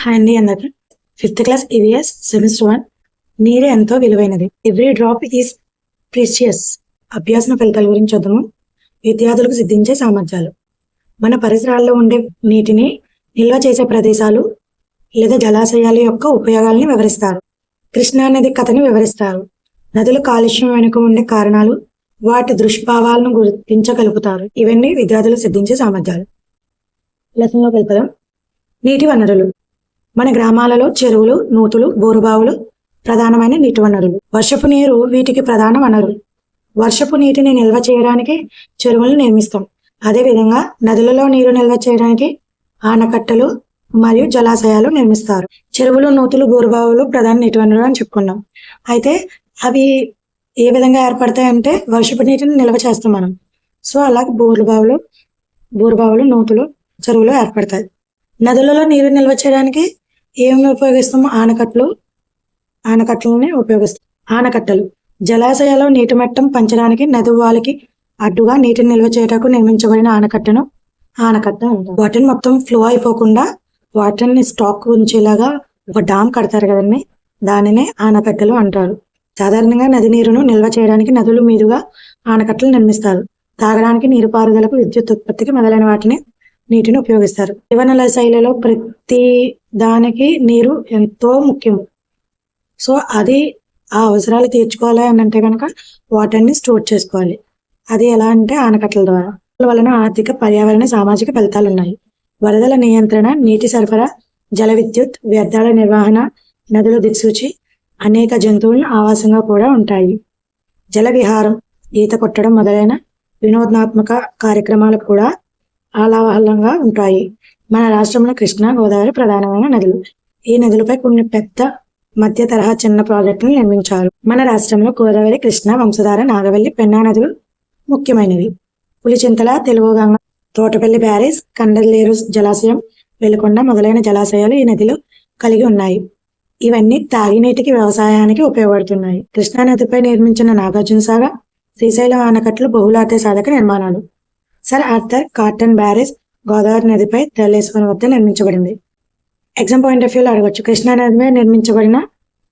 Hi అండి అందరికి fifth class EVS semester one నీరే ఎంతో విలువైనది. ఎవ్రీ డ్రాప్ ఈస్ ప్రీషియస్ అభ్యాసన ఫలితాల గురించి చూద్దాము విద్యార్థులకు సిద్ధించే సామర్థ్యాలు. మన పరిసరాల్లో ఉండే నీటిని నిల్వ చేసే ప్రదేశాలు లేదా జలాశయాల యొక్క ఉపయోగాలని వివరిస్తారు. కృష్ణా నది కథని వివరిస్తారు. నదుల కాలుష్యం వెనుక ఉండే కారణాలు వాటి దుష్భావాలను గుర్తించగలుగుతారు. ఇవన్నీ విద్యార్థులు సిద్ధించే సామర్థ్యాలు. లెసన్లోకి వెళ్తాం నీటి వనరులు. మన గ్రామాలలో చెరువులు నూతులు బోరుబావులు ప్రధానమైన నీటి వనరులు. వర్షపు నీరు వీటికి ప్రధాన వనరు వర్షపు నీటిని నిల్వ చేయడానికి చెరువులు నిర్మిస్తాం. అదేవిధంగా నదులలో నీరు నిల్వ చేయడానికి ఆనకట్టలు మరియు జలాశయాలు నిర్మిస్తారు. చెరువులు నూతులు బోరుబావులు ప్రధాన నీటి వనరులు అని చెప్పుకున్నాం. అయితే అవి ఏ విధంగా ఏర్పడతాయంటే వర్షపు నీటిని నిల్వ చేస్తాం మనం. సో అలాగే బోరుబావులు బోరుబావులు నూతులు చెరువులు ఏర్పడతాయి. నదులలో నీరు నిల్వ చేయడానికి ఏమి ఉపయోగిస్తాము ఆనకట్టలు ఆనకట్టలని ఉపయోగిస్తాం. ఆనకట్టలు. జలాశయాల్లో నీటి మట్టం పంచడానికి నదువాలకి అడ్డుగా నీటిని నిల్వ చేయటకు నిర్మించబడిన ఆనకట్టను ఆనకట్ట అంటారు. వాటిని మొత్తం ఫ్లో అయిపోకుండా వాటర్ని స్టాక్ ఉంచేలాగా ఒక డామ్ కడతారు కదండి. దానినే ఆనకట్టలు అంటారు. సాధారణంగా నది నీరును నిల్వ చేయడానికి నదుల మీదుగా ఆనకట్టలు నిర్మిస్తారు. తాగడానికి నీరు పారుదలకు విద్యుత్ ఉత్పత్తికి మొదలైన వాటిని నీటిని ఉపయోగిస్తారు. జీవనల శైలిలో ప్రతి దానికి నీరు ఎంతో ముఖ్యం. సో అది ఆ అవసరాలు తీర్చుకోవాలి అని అంటే కనుక వాటర్ని స్టోర్ చేసుకోవాలి. అది ఎలా అంటే ఆనకట్టల ద్వారా. వలన ఆర్థిక పర్యావరణ సామాజిక ఫలితాలు ఉన్నాయి. వరదల నియంత్రణ నీటి సరఫరా జల విద్యుత్ వ్యర్థాల నిర్వహణ నదుల దిక్సూచి అనేక జంతువులను ఆవాసంగా కూడా ఉంటాయి. జల విహారం ఈత కొట్టడం మొదలైన వినోదాత్మక కార్యక్రమాలు కూడా ఆలాహలంగా ఉంటాయి. మన రాష్ట్రంలో కృష్ణా గోదావరి ప్రధానమైన నదులు. ఈ నదులపై కొన్ని పెద్ద మధ్య తరహా చిన్న ప్రాజెక్టులు నిర్మించారు. మన రాష్ట్రంలో గోదావరి కృష్ణా వంశధార నాగవెల్లి పెన్నా నదులు ముఖ్యమైనవి. పులిచింతల తెలుగుగంగ తోటపల్లి బ్యారేజ్ కండలేరు జలాశయం వెలుకొండ మొదలైన జలాశయాలు ఈ నదిలో కలిగి ఉన్నాయి. ఇవన్నీ తాగినీటికి వ్యవసాయానికి ఉపయోగపడుతున్నాయి. కృష్ణా నదిపై నిర్మించిన నాగార్జున సాగర్ శ్రీశైలం ఆనకట్లు బహుళార్థ సాధక నిర్మాణాలు. Sir Arthur Cotton barrage Godavari నదిపై తెల్లేశ్వరం వద్ద నిర్మించబడింది. ఎగ్జామ్ పాయింట్ ఆఫ్ వ్యూలో అడగవచ్చు కృష్ణా నదిపై నిర్మించబడిన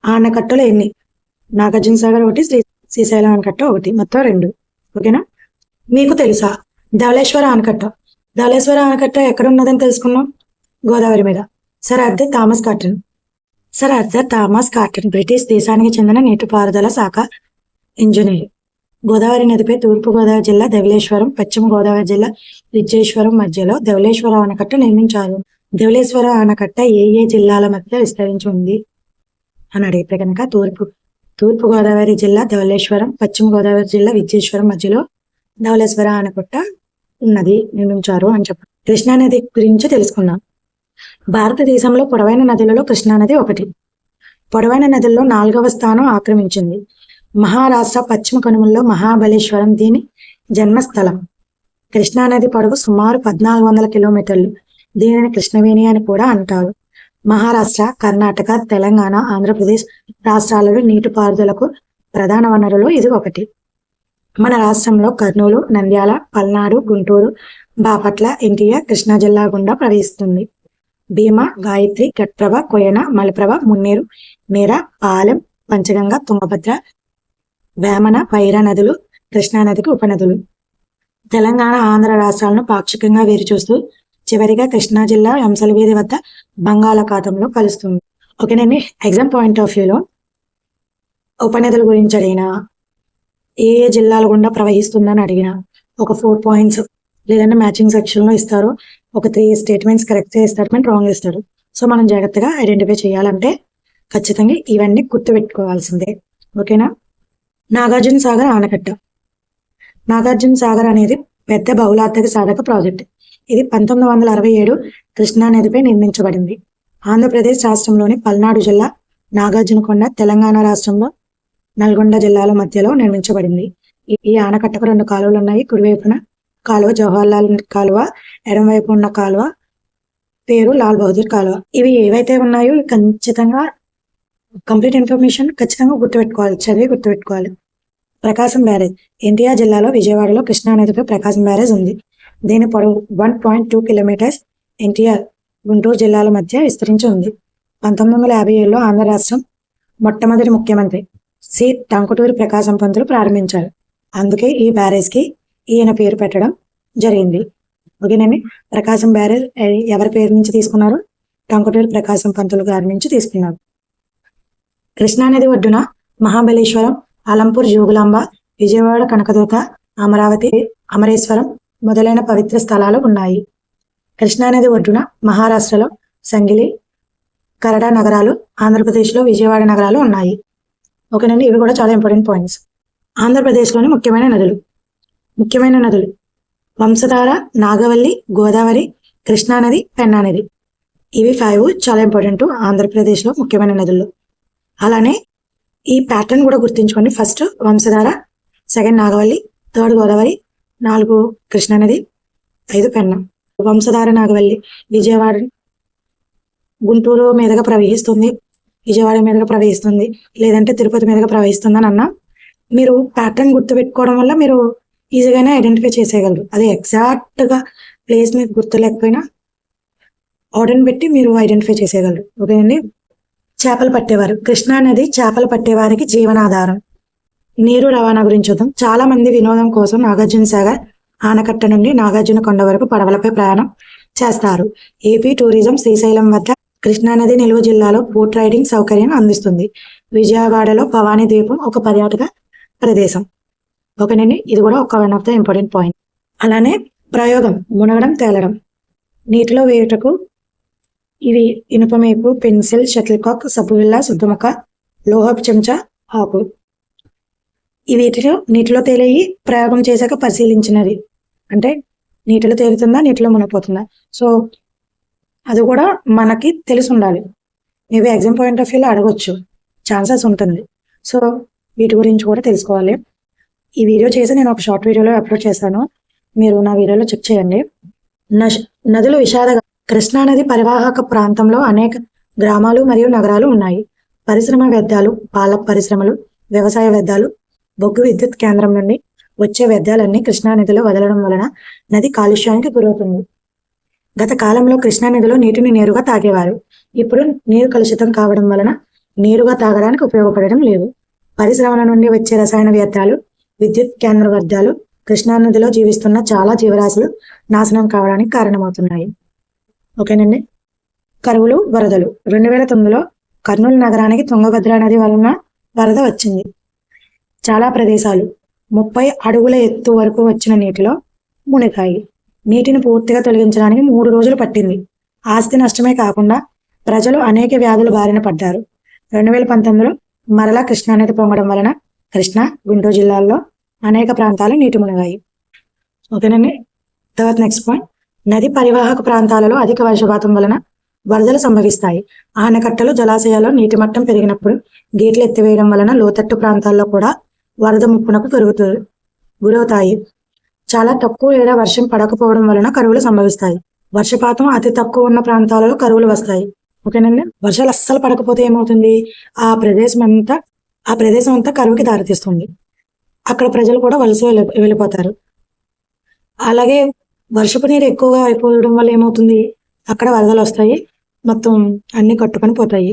ఆనకట్టలు ఎన్ని? నాగార్జున సాగర్ ఒకటి శ్రీ శ్రీశైలం ఆనకట్ట ఒకటి మొత్తం రెండు. ఓకేనా మీకు తెలుసా? ధవళేశ్వర ఆనకట్ట. ధవళేశ్వర ఆనకట్ట ఎక్కడ ఉన్నదని తెలుసుకున్నాం? గోదావరి మీద. Sir Arthur Thomas Cotton Sir Arthur Thomas Cotton British దేశానికి చెందిన నీటిపారుదల శాఖ ఇంజనీర్. గోదావరి నదిపై తూర్పుగోదావరి జిల్లా ధవలేశ్వరం పశ్చిమ గోదావరి జిల్లా విజయేశ్వరం మధ్యలో ధవలేశ్వరం ఆనకట్ట నిర్మించారు. ధవలేశ్వరం ఆనకట్ట ఏ ఏ జిల్లాల మధ్య విస్తరించి ఉంది అని అడిగితే కనుక తూర్పు తూర్పుగోదావరి జిల్లా ధవలేశ్వరం పశ్చిమ గోదావరి జిల్లా విజయేశ్వరం మధ్యలో ధవళేశ్వర ఆనకట్ట ఉన్నది నిర్మించారు అని చెప్పారు కృష్ణా నది గురించి తెలుసుకుందాం. భారతదేశంలో పొడవైన నదులలో కృష్ణా నది ఒకటి. పొడవైన నదుల్లో నాలుగవ స్థానం ఆక్రమించింది. మహారాష్ట్ర పశ్చిమ కనుమల్లో మహాబలేశ్వరం దీని జన్మస్థలం. కృష్ణానది పొడవు సుమారు పద్నాలుగు వందల కిలోమీటర్లు. దీనిని కృష్ణవేణి అని కూడా అంటారు. మహారాష్ట్ర కర్ణాటక తెలంగాణ ఆంధ్రప్రదేశ్ రాష్ట్రాలలో నీటిపారుదలకు ప్రధాన వనరులు ఇది ఒకటి. మన రాష్ట్రంలో కర్నూలు నంద్యాల పల్నాడు గుంటూరు బాపట్ల ఎన్టీఆర్ కృష్ణా జిల్లా గుండా ప్రవహిస్తుంది. భీమా గాయత్రి గట్ప్రభ కొయన మలప్రభ మున్నేరు మేర పాలెం పంచగంగ తుంగభద్ర వేమన వైరా నదులు కృష్ణానదికి ఉపనదులు తెలంగాణ ఆంధ్ర రాష్ట్రాలను పాక్షికంగా వేరు చూస్తూ చివరిగా కృష్ణా జిల్లా అంశలవీధి వద్ద బంగాళాఖాతంలో కలుస్తుంది. ఓకేనండి ఎగ్జామ్ పాయింట్ ఆఫ్ వ్యూలో ఉపనదుల గురించి అడిగిన ఏ ఏ జిల్లాల గుండా ప్రవహిస్తుందని అడిగినా ఒక ఫోర్ పాయింట్స్ లేదంటే మ్యాచింగ్ సెక్షన్లో ఇస్తారు ఒక three statements correct statement wrong ఇస్తారు సో మనం జాగ్రత్తగా ఐడెంటిఫై చేయాలంటే ఖచ్చితంగా ఇవన్నీ గుర్తుపెట్టుకోవాల్సిందే. ఓకేనా? నాగార్జున సాగర్ ఆనకట్ట. నాగార్జున సాగర్ అనేది పెద్ద బహుళార్థక సాధక ప్రాజెక్ట్. ఇది పంతొమ్మిది వందల అరవై ఏడు కృష్ణా నదిపై నిర్మించబడింది. ఆంధ్రప్రదేశ్ రాష్ట్రంలోని పల్నాడు జిల్లా నాగార్జునకొండ తెలంగాణ రాష్ట్రంలో నల్గొండ జిల్లాల మధ్యలో నిర్మించబడింది. ఈ- ఆనకట్టకు రెండు కాలువలు ఉన్నాయి కుడివైపున కాలువ జవహర్లాల్ కాలువ ఎడమవైపు ఉన్న కాలువ పేరు లాల్ బహదూర్ కాలువ. ఇవి ఏవైతే ఉన్నాయో ఖచ్చితంగా కంప్లీట్ ఇన్ఫర్మేషన్ ఖచ్చితంగా గుర్తుపెట్టుకోవాలి చదివి గుర్తుపెట్టుకోవాలి. ప్రకాశం బ్యారేజ్ ఎన్టీఆర్ జిల్లాలో విజయవాడలో కృష్ణా నదిపై ప్రకాశం బ్యారేజ్ ఉంది. దీని పొడవు one point two kilometres NTR Guntur జిల్లాల మధ్య విస్తరించి ఉంది. పంతొమ్మిది వందల యాభై ఏడులో ఆంధ్ర రాష్ట్రం మొట్టమొదటి ముఖ్యమంత్రి సి. టంకుటూరి ప్రకాశం పంతులు ప్రారంభించారు. అందుకే ఈ బ్యారేజ్కి ఈయన పేరు పెట్టడం జరిగింది. ఓకేనండి? ప్రకాశం బ్యారేజ్ ఎవరి పేరు నుంచి తీసుకున్నారు? టంకుటూరి ప్రకాశం పంతులు గారి నుంచి తీసుకున్నారు. కృష్ణానది ఒడ్డున మహాబలేశ్వరం అలంపూర్ జోగులాంబ విజయవాడ కనకదుర్గ అమరావతి అమరేశ్వరం మొదలైన పవిత్ర స్థలాలు ఉన్నాయి. కృష్ణానది ఒడ్డున మహారాష్ట్రలో సంగిలి కరడ నగరాలు ఆంధ్రప్రదేశ్లో విజయవాడ నగరాలు ఉన్నాయి. ఓకేనండి ఇవి కూడా చాలా ఇంపార్టెంట్ పాయింట్స్. ఆంధ్రప్రదేశ్లోని ముఖ్యమైన నదులు. ముఖ్యమైన నదులు వంశధార నాగవల్లి గోదావరి కృష్ణానది పెన్నానది ఇవి ఫైవ్ చాలా ఇంపార్టెంట్ ఆంధ్రప్రదేశ్లో ముఖ్యమైన నదుల్లో అలానే ఈ ప్యాటర్న్ కూడా గుర్తుంచుకోండి. First Vamsadhara second Nagavalli third Godavari నాలుగు కృష్ణానది ఐదు పెన్న వంశధార నాగవల్లి విజయవాడ గుంటూరు మీదుగా ప్రవహిస్తుంది. విజయవాడ మీదుగా ప్రవహిస్తుంది. లేదంటే తిరుపతి మీదుగా ప్రవహిస్తుందని అన్నా మీరు ప్యాటర్న్ గుర్తుపెట్టుకోవడం వల్ల మీరు ఈజీగానే ఐడెంటిఫై చేసేయగలరు. అది ఎగ్జాక్ట్గా ప్లేస్ మీకు గుర్తు లేకపోయినా ఆర్డర్ని పెట్టి మీరు ఐడెంటిఫై చేసేయగలరు. ఓకేనండి చేపలు పట్టేవారు. కృష్ణా నది చేపలు పట్టేవారికి జీవనాధారం. నీరు రవాణా గురించి చూద్దాం. చాలా మంది వినోదం కోసం నాగార్జున సాగర్ ఆనకట్ట నుండి నాగార్జున కొండ వరకు పడవలపై ప్రయాణం చేస్తారు. ఏపీ టూరిజం శ్రీశైలం వద్ద కృష్ణానది నిలువ జిల్లాలో బోట్ రైడింగ్ సౌకర్యం అందిస్తుంది. విజయవాడలో భవానీ ద్వీపం ఒక పర్యాటక ప్రదేశం. ఓకేనండి ఇది కూడా ఒక one of the important point అలానే ప్రయోగం మునగడం తేలడం. నీటిలో వేయుటకు ఇవి ఇనుపమేపు పెన్సిల్ షటిల్ కాక్ సబ్బువిల్ల శుద్ధముఖ లోహపు చెంచా ఆకు. వీటిలో నీటిలో తేలేయి ప్రయోగం చేశాక పరిశీలించినది. అంటే నీటిలో తేలుతుందా నీటిలో మునిగిపోతుందా. సో అది కూడా మనకి తెలిసి ఉండాలి మేబీ ఎగ్జామ్ పాయింట్ ఆఫ్ వ్యూలో అడగొచ్చు. ఛాన్సెస్ ఉంటుంది. సో వీటి గురించి కూడా తెలుసుకోవాలి. ఈ వీడియో చేసి నేను ఒక షార్ట్ వీడియోలో అప్లోడ్ చేశాను మీరు నా వీడియోలో చెక్ చేయండి. నష్- నదులు విషాద కృష్ణానది పరివాహక ప్రాంతంలో అనేక గ్రామాలు మరియు నగరాలు ఉన్నాయి. పరిశ్రమ వ్యర్థాలు పాల పరిశ్రమలు వ్యవసాయ వ్యర్థాలు బొగ్గు విద్యుత్ కేంద్రం నుండి వచ్చే వ్యర్థాలన్నీ కృష్ణానదిలో వదలడం వలన నది కాలుష్యానికి గురవుతుంది. గత కాలంలో కృష్ణానదిలో నీటిని నేరుగా తాగేవారు. ఇప్పుడు నీరు కలుషితం కావడం వలన నేరుగా తాగడానికి ఉపయోగపడడం లేదు. పరిశ్రమల నుండి వచ్చే రసాయన వ్యర్థాలు విద్యుత్ కేంద్ర వ్యర్థాలు కృష్ణానదిలో జీవిస్తున్న చాలా జీవరాశులు నాశనం కావడానికి కారణమవుతున్నాయి. ఓకేనండి? కరువులు వరదలు. రెండు వేల తొమ్మిదిలో కర్నూలు నగరానికి తుంగభద్ర నది వలన వరద వచ్చింది. చాలా ప్రదేశాలు. ముప్పై అడుగుల ఎత్తు వరకు వచ్చిన నీటిలో మునిగాయి. నీటిని పూర్తిగా తొలగించడానికి మూడు రోజులు పట్టింది. ఆస్తి నష్టమే కాకుండా ప్రజలు అనేక వ్యాధులు బారిన పడ్డారు. రెండు వేల పంతొమ్మిదిలో మరలా కృష్ణానది పొంగడం వలన కృష్ణా గుంటూరు జిల్లాల్లో అనేక ప్రాంతాలు నీటి మునిగాయి. ఓకేనండి? తర్వాత నెక్స్ట్ పాయింట్. నది పరివాహక ప్రాంతాలలో అధిక వర్షపాతం వలన వరదలు సంభవిస్తాయి. ఆనకట్టలు జలాశయాల్లో నీటి మట్టం పెరిగినప్పుడు గేట్లు ఎత్తివేయడం వలన లోతట్టు ప్రాంతాల్లో కూడా వరద ముప్పునకు పెరుగుతుంది గురవుతాయి. చాలా తక్కువ ఏడా వర్షం పడకపోవడం వలన కరువులు సంభవిస్తాయి. వర్షపాతం అతి తక్కువ ఉన్న ప్రాంతాలలో కరువులు వస్తాయి. ఓకేనండి? వర్షాలు అస్సలు పడకపోతే ఏమవుతుంది? ఆ ప్రదేశం అంతా ఆ ప్రదేశం అంతా కరువుకి దారితీస్తుంది. అక్కడ ప్రజలు కూడా వలస వెళ్ళి వెళ్ళిపోతారు. అలాగే వర్షపు నీరు ఎక్కువగా అయిపోవడం వల్ల ఏమవుతుంది? అక్కడ వరదలు వస్తాయి. మొత్తం అన్ని కట్టుకొని పోతాయి.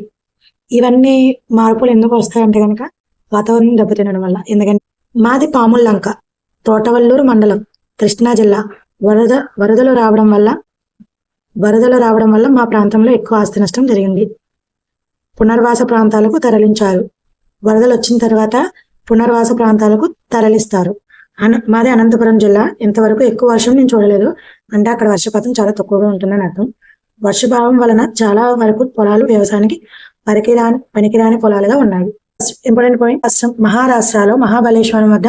ఇవన్నీ మార్పులు ఎందుకు వస్తాయంటే కనుక వాతావరణం దెబ్బతినడం వల్ల. ఎందుకంటే మాది పాముల లంక. తోటవల్లూరు మండలం కృష్ణా జిల్లా. వరద వరదలు రావడం వల్ల వరదలు రావడం వల్ల మా ప్రాంతంలో ఎక్కువ ఆస్తి నష్టం జరిగింది. పునర్వాస ప్రాంతాలకు తరలించారు. వరదలు వచ్చిన తర్వాత పునర్వాస ప్రాంతాలకు తరలిస్తారు. అన మాది అనంతపురం జిల్లా. ఇంతవరకు ఎక్కువ వర్షం నేను చూడలేదు. అంటే అక్కడ వర్షపాతం చాలా తక్కువగా ఉంటుందని అర్థం. వర్షభావం వలన చాలా వరకు పొలాలు వ్యవసాయానికి పనికిరాని పనికిరాని పొలాలుగా ఉన్నాయి. ఇంపార్టెంట్ పాయింట్ ఫస్ట్ మహారాష్ట్రలో మహాబలేశ్వరం వద్ద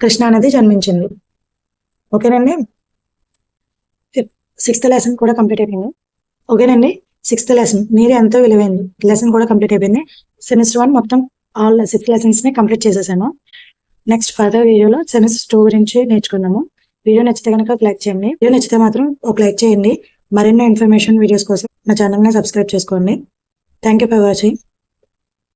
కృష్ణానది జన్మించింది. ఓకేనండి? సిక్స్త్ లెసన్ కూడా కంప్లీట్ అయిపోయింది. ఓకేనండి? సిక్స్త్ లెసన్ నీరు ఎంతో విలువైంది. లెసన్ కూడా కంప్లీట్ అయిపోయింది. సెమిస్టర్ వన్ మొత్తం ఆల్ సిక్స్ లెసన్స్ని కంప్లీట్ చేసేసాను. నెక్స్ట్ ఫర్దర్ వీడియోలో సెమిస్టర్ టూ గురించి నేర్చుకుందాము. వీడియో నచ్చితే కనుక ఒక లైక్ చేయండి. వీడియో నచ్చితే మాత్రం ఒక లైక్ చేయండి. మరిన్నో ఇన్ఫర్మేషన్ వీడియోస్ కోసం నా ఛానల్ని సబ్స్క్రైబ్ చేసుకోండి. Thank you for watching